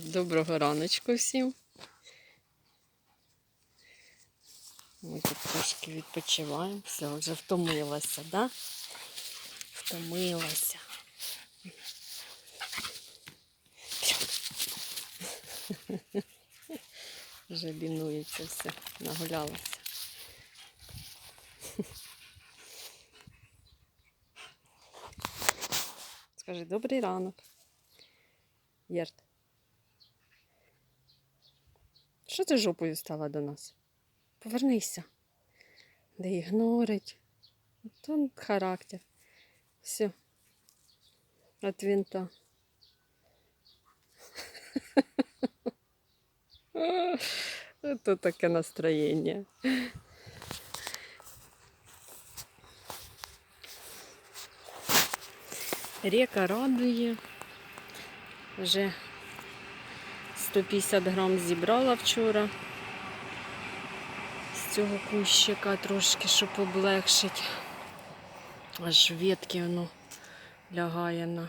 Доброго раночку всім. Ми тут трошки відпочиваємо. Все, вже втомилася, да? Втомилася. Вже лінується все, нагулялася. Скажи, добрий ранок. Єрт. Що ти жопою стала до нас? Повернися. Да ігнорить. То характер. Все. От винта. Это таке настроєння. Река радує. Вже 150 грам зібрала вчора з цього кущика трошки, щоб облегшить. Аж ветки воно лягає на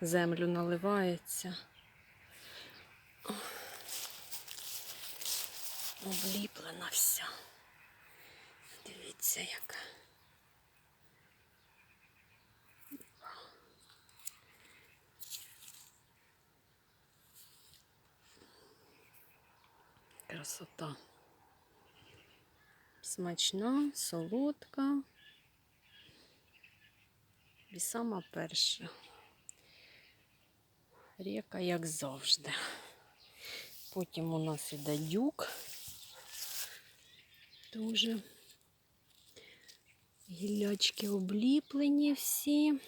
землю, наливається. Обліплена вся. Дивіться, яка. Красота. Смачна, солодка. І сама перша. Ріка, як завжди. Потім у нас іде дюк. Дуже гіллячки обліплені всі.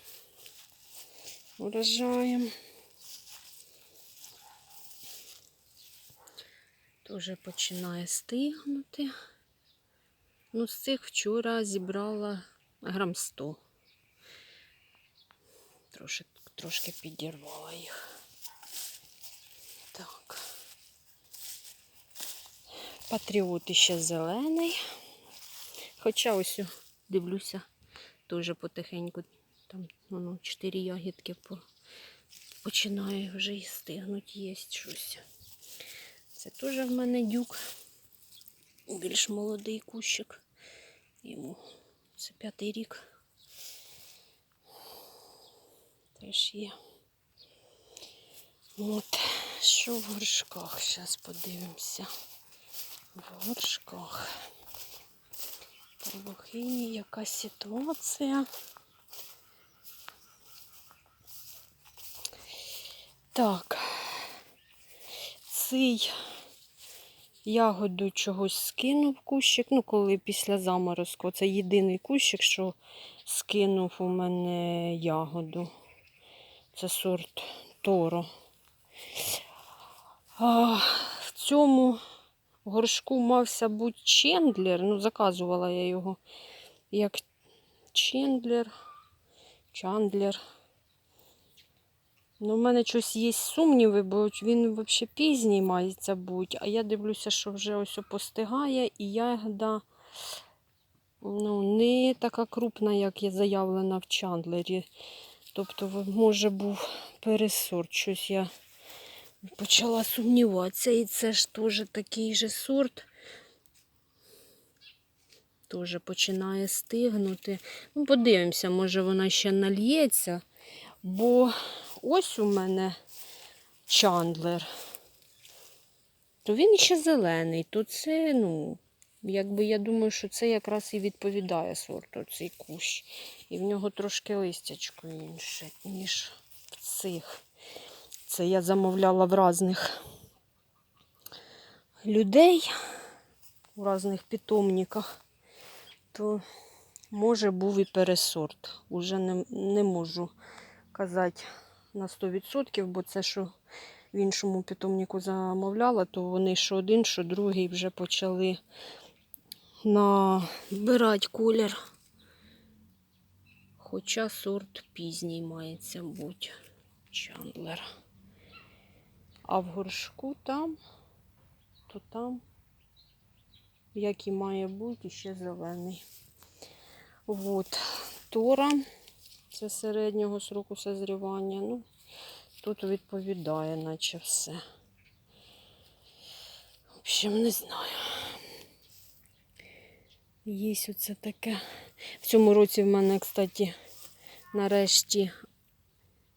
Урожаєм. Тоже починає стигнути. Ну, з цих вчора зібрала грам 100. Трошки, трошки підірвала їх. Так. Патріот ще зелений. Хоча ось дивлюся, теж потихеньку. Там воно чотири ягідки по... починає вже і стигнуть, є щось. Це теж в мене дюк. Більш молодий кущик. Йому це п'ятий рік. Теж є. От, що в горшках? Зараз подивимося. В горшках. Полухині, яка ситуація. Так, цей ягоду чогось скинув кущик. Ну, коли після заморозку. Це єдиний кущик, що скинув у мене ягоду. Це сорт Торо. А, в цьому горшку мався бути Чендлер. Ну, заказувала я його як Чендлер, Чандлер. Ну, в мене щось є сумніви, бо він взагалі пізній мається бути. А я дивлюся, що вже ось постигає, і ягода ну, не така крупна, як є заявлена в Чандлері. Тобто, може, був пересорт. Щось я почала сумніватися. І це ж теж такий же сорт. Теж починає стигнути. Ну, подивимося, може вона ще нальється. Бо ось у мене чандлер. То він ще зелений, то це, ну, якби я думаю, що це якраз і відповідає сорту цей кущ. І в нього трошки листячко інше, ніж в цих. Це я замовляла в різних людей, у різних питомниках, то може був і пересорт. Уже не, не можу казати на 100%, бо це, що в іншому питомнику замовляла, то вони що один, що другий вже почали набирати колір. Хоча сорт пізній мається бути Чандлер. А в горшку там, то там, як і має бути, ще зелений. От, Тора. Це середнього сроку созрівання. Ну, тут відповідає, наче все. В общем, не знаю. Є оце таке. В цьому році в мене, кстати, нарешті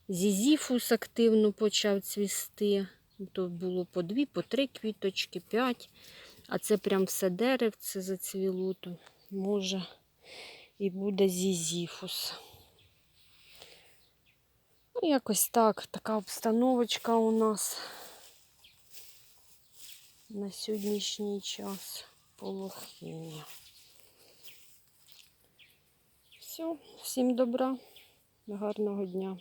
зізіфус активно почав цвісти. То було по дві, по три квіточки, п'ять. А це прям все деревце зацвіло, то може і буде зізіфус. Ну, якось так, така обстановочка у нас на сьогоднішній час полохиня. Все, всім добра, гарного дня.